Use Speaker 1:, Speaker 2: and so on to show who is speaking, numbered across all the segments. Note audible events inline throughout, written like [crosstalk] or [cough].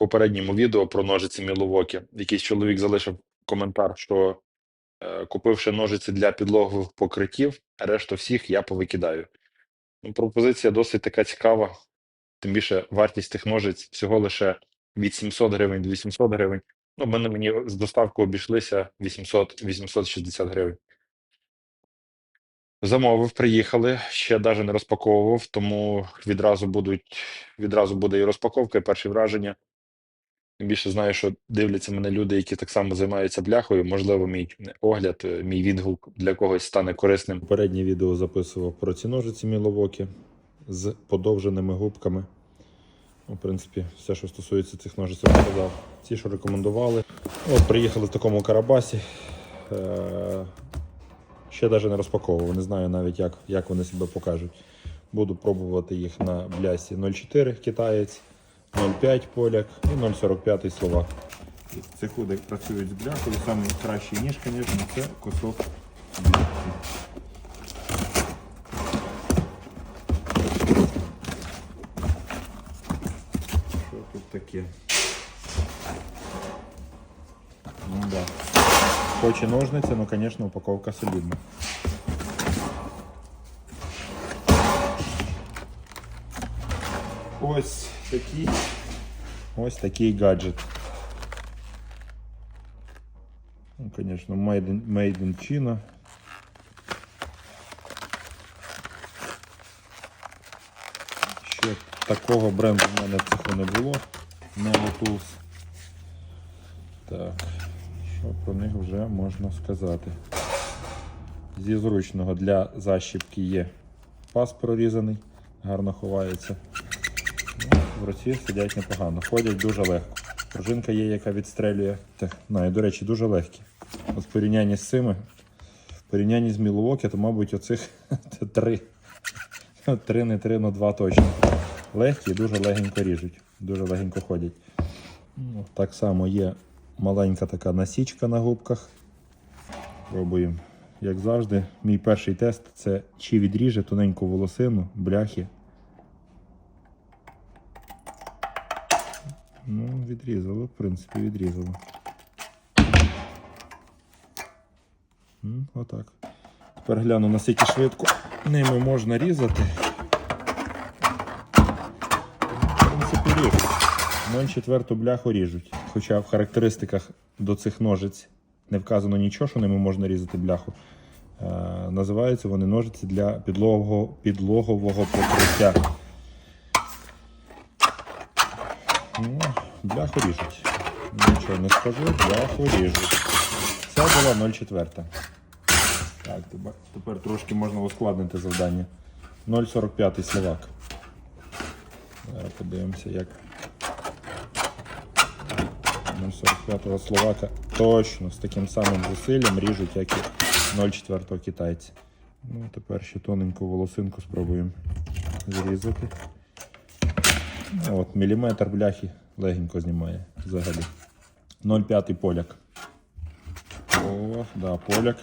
Speaker 1: попередньому відео про ножиці Міловокі. Якийсь чоловік залишив коментар, що е, купивши ножиці для підлогових покриттів, решту всіх я повикидаю. Ну, пропозиція досить така цікава. Тим більше вартість тих ножиць всього лише від 700 гривень до 800 гривень. Ну, мене мені з доставкою обійшлися 800-860 гривень. Замовив, приїхали, ще навіть не розпаковував, тому відразу будуть, відразу буде і розпаковка, і перші враження. Тим більше знаю, що дивляться мене люди, які так само займаються бляхою. Можливо, мій огляд, е, мій відгук для когось стане корисним. Попереднє відео записував про ці ножиці міловокі з подовженими губками. В принципі, все, що стосується цих ножиць, я показав. Ті, що рекомендували. От, приїхали в такому карабасі. Е- Ще навіть не розпаковував, не знаю навіть, як, як вони себе покажуть. Буду пробувати їх на блясі 0,4 китаєць, 0,5 поляк і 0,45 словак. Ці худи працюють з бляхою. Саме кращий ніж, звісно, це кусок бляхи. Що тут таке? Ну да. Хоч і ножниці, ну, звісно, упаковка солідна. Ось такий, ось такий гаджет. Ну, звісно, made in, made in China. Ще такого бренду в мене цеху не було. Tools. Так, що про них вже можна сказати? Зі зручного для защіпки є паз прорізаний, гарно ховається. Ну, в руці сидять непогано. Ходять дуже легко. Пружинка є, яка відстрелює. Так, на, і, до речі, дуже легкі. От в порівнянні з цими, в порівнянні з Мілуокі, то, мабуть, оцих [laughs] три. [laughs] Три, не три, но два точно. Легкі і дуже легенько ріжуть, дуже легенько ходять. Ну, Так само є маленька така насічка на губках. Пробуємо. Як завжди, мій перший тест це чи відріже тоненьку волосину, бляхи. Ну, відрізало, в принципі, відрізало. Отак. Тепер гляну наскільки швидко ними можна різати. В принципі, ріжуть. 0,4 бляху ріжуть. Хоча в характеристиках до цих ножиць не вказано нічого, що ними можна різати бляху. Е, називаються вони ножиці для підлогового, підлогового покриття. Ну, бляху ріжуть. Нічого не скажу, бляху ріжуть. Це була 0,4. Так, тепер, трошки можна ускладнити завдання. 0,45 словак. Зараз подивимося, як 0,45 словака точно з таким самим зусиллям ріжуть, як і 0,4 китайці. Ну, тепер ще тоненьку волосинку спробуємо зрізати. От, міліметр бляхи легенько знімає взагалі. 0,5 поляк. О, да, поляк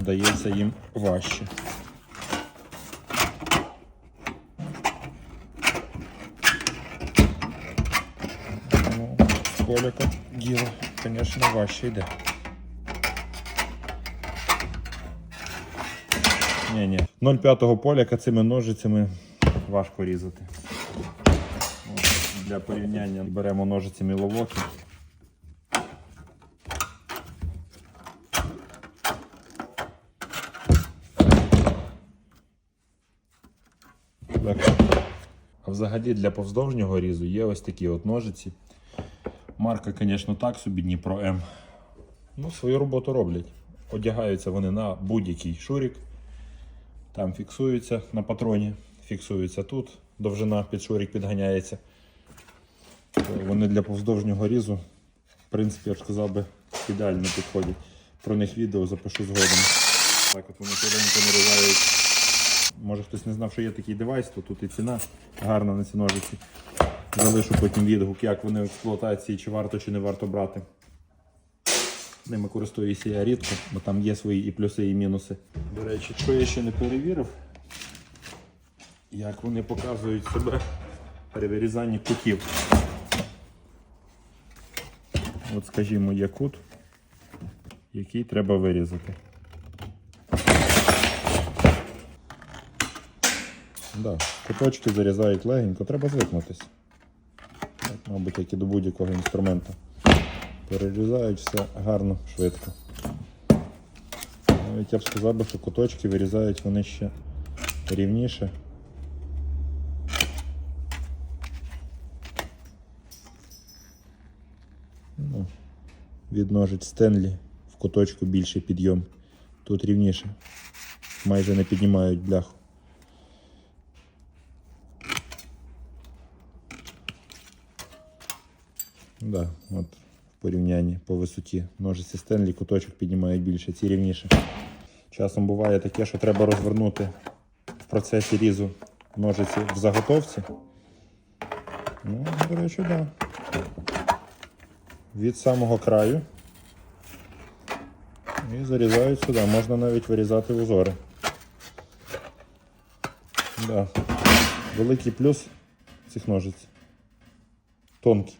Speaker 1: дається їм важче. Ну, поляка діло, звісно, важче йде. Ні, ні. 0,5 поляка цими ножицями важко різати. Для порівняння беремо ножиці міловоки. Так. А взагалі для повздовжнього різу є ось такі от ножиці. Марка, звісно, так собі Дніпро М. Ну, свою роботу роблять. Одягаються вони на будь-який шурік. Там фіксуються на патроні, фіксуються тут, довжина під шурік підганяється. Вони для повздовжнього різу, в принципі, я б сказав би, ідеально підходять. Про них відео запишу згодом. Так от вони тоненько нарізають. Може хтось не знав, що є такий девайс, то тут і ціна гарна на ці ножиці. Залишу потім відгук, як вони в експлуатації, чи варто, чи не варто брати. Ними користуюся я рідко, бо там є свої і плюси, і мінуси. До речі, що я ще не перевірив, як вони показують себе при вирізанні кутів. От скажімо, є кут, який треба вирізати. Да, куточки зарізають легенько, треба звикнутися. Так, мабуть, як і до будь-якого інструменту. Перерізають все гарно, швидко. Навіть я б сказав, що куточки вирізають вони ще рівніше. Ну, від ножиць Стенлі в куточку більший підйом. Тут рівніше. Майже не піднімають бляху. Да, от в порівнянні по висоті. Ножиці Стенлі куточок піднімають більше, ці рівніше. Часом буває таке, що треба розвернути в процесі різу ножиці в заготовці. Ну, до речі, так. Да. Від самого краю. І зарізають сюди. Можна навіть вирізати узори. Да. Великий плюс цих ножиць. Тонкі.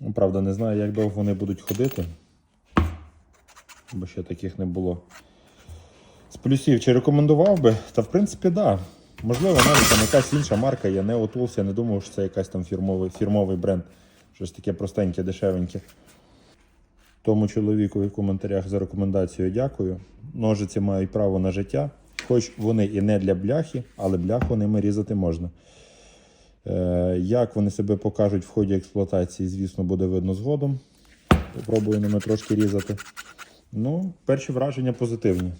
Speaker 1: Ну, правда, не знаю, як довго вони будуть ходити. Бо ще таких не було. З плюсів чи рекомендував би? Та в принципі, так. Да. Можливо, навіть там якась інша марка є, не Tools, я не думав, що це якась там фірмовий, фірмовий бренд. Щось таке простеньке, дешевеньке. Тому чоловіку в коментарях за рекомендацію дякую. Ножиці мають право на життя, хоч вони і не для бляхи, але бляху ними різати можна. Е, Як вони себе покажуть в ході експлуатації, звісно, буде видно згодом. Попробую ними трошки різати. Ну, перші враження позитивні.